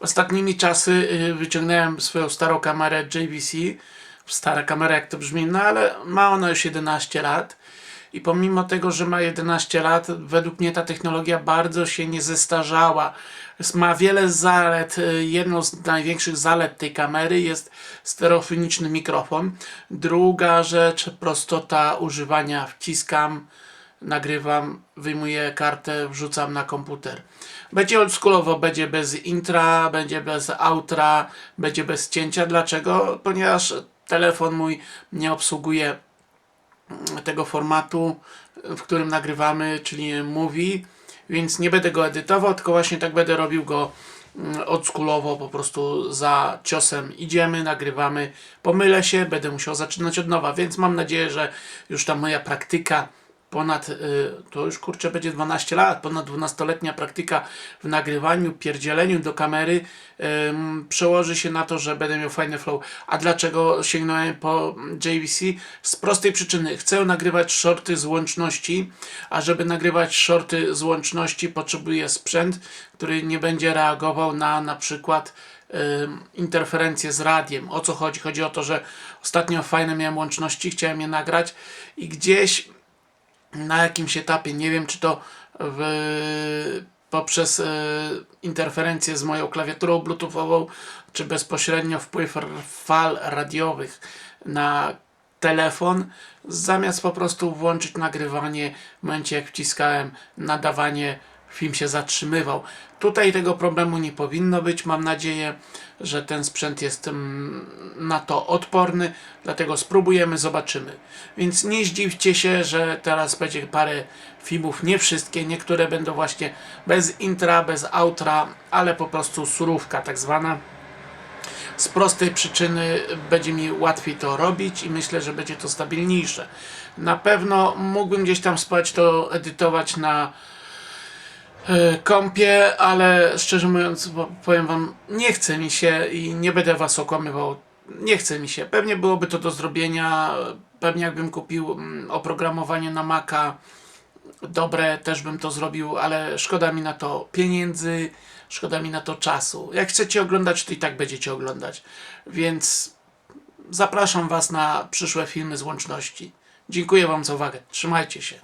Ostatnimi czasy y, wyciągnąłem swoją starą kamerę JVC. Stara kamera, jak to brzmi, no ale ma ona już 11 lat. I pomimo tego, że ma 11 lat, według mnie ta technologia bardzo się nie zestarzała. Ma wiele zalet. Y, Jedną z największych zalet tej kamery jest stereofoniczny mikrofon. Druga rzecz, prostota używania. Wciskam, nagrywam, wyjmuję kartę, wrzucam na komputer. Będzie oldschoolowo, będzie bez intra, będzie bez outra, będzie bez cięcia. Dlaczego? Ponieważ telefon mój nie obsługuje tego formatu, w którym nagrywamy, czyli movie, więc nie będę go edytował, tylko właśnie tak będę robił go mm, oldschoolowo, po prostu za ciosem idziemy, nagrywamy, pomylę się, będę musiał zaczynać od nowa, więc mam nadzieję, że już ta moja praktyka ponad, y, to już kurczę będzie 12 lat, ponad 12-letnia praktyka w nagrywaniu, pierdzieleniu do kamery przełoży się na to, że będę miał fajny flow. A dlaczego sięgnąłem po JVC? Z prostej przyczyny. Chcę nagrywać shorty z łączności, a żeby nagrywać shorty z łączności potrzebuję sprzęt, który nie będzie reagował na na przykład interferencje z radiem. O co chodzi? Chodzi o to, że ostatnio fajne miałem łączności, chciałem je nagrać i gdzieś na jakimś etapie, nie wiem czy to w, poprzez e, interferencję z moją klawiaturą bluetoothową, czy bezpośrednio wpływ fal radiowych na telefon, zamiast po prostu włączyć nagrywanie w momencie jak wciskałem nadawanie, film się zatrzymywał. Tutaj tego problemu nie powinno być. Mam nadzieję, że ten sprzęt jest mm, na to odporny, dlatego spróbujemy, zobaczymy. Więc nie zdziwcie się, że teraz będzie parę filmów, nie wszystkie, niektóre będą właśnie bez intra, bez outra, ale po prostu surówka tak zwana z prostej przyczyny będzie mi łatwiej to robić i myślę, że będzie to stabilniejsze. Na pewno mógłbym gdzieś tam spać to edytować na e, kompie, ale szczerze mówiąc, powiem wam, nie chce mi się i nie będę was okłamywał. Nie chce mi się. Pewnie byłoby to do zrobienia. Pewnie jakbym kupił mm, oprogramowanie na Maca dobre, też bym to zrobił, ale szkoda mi na to pieniędzy, szkoda mi na to czasu. Jak chcecie oglądać, to i tak będziecie oglądać. Więc zapraszam Was na przyszłe filmy z łączności. Dziękuję Wam za uwagę. Trzymajcie się.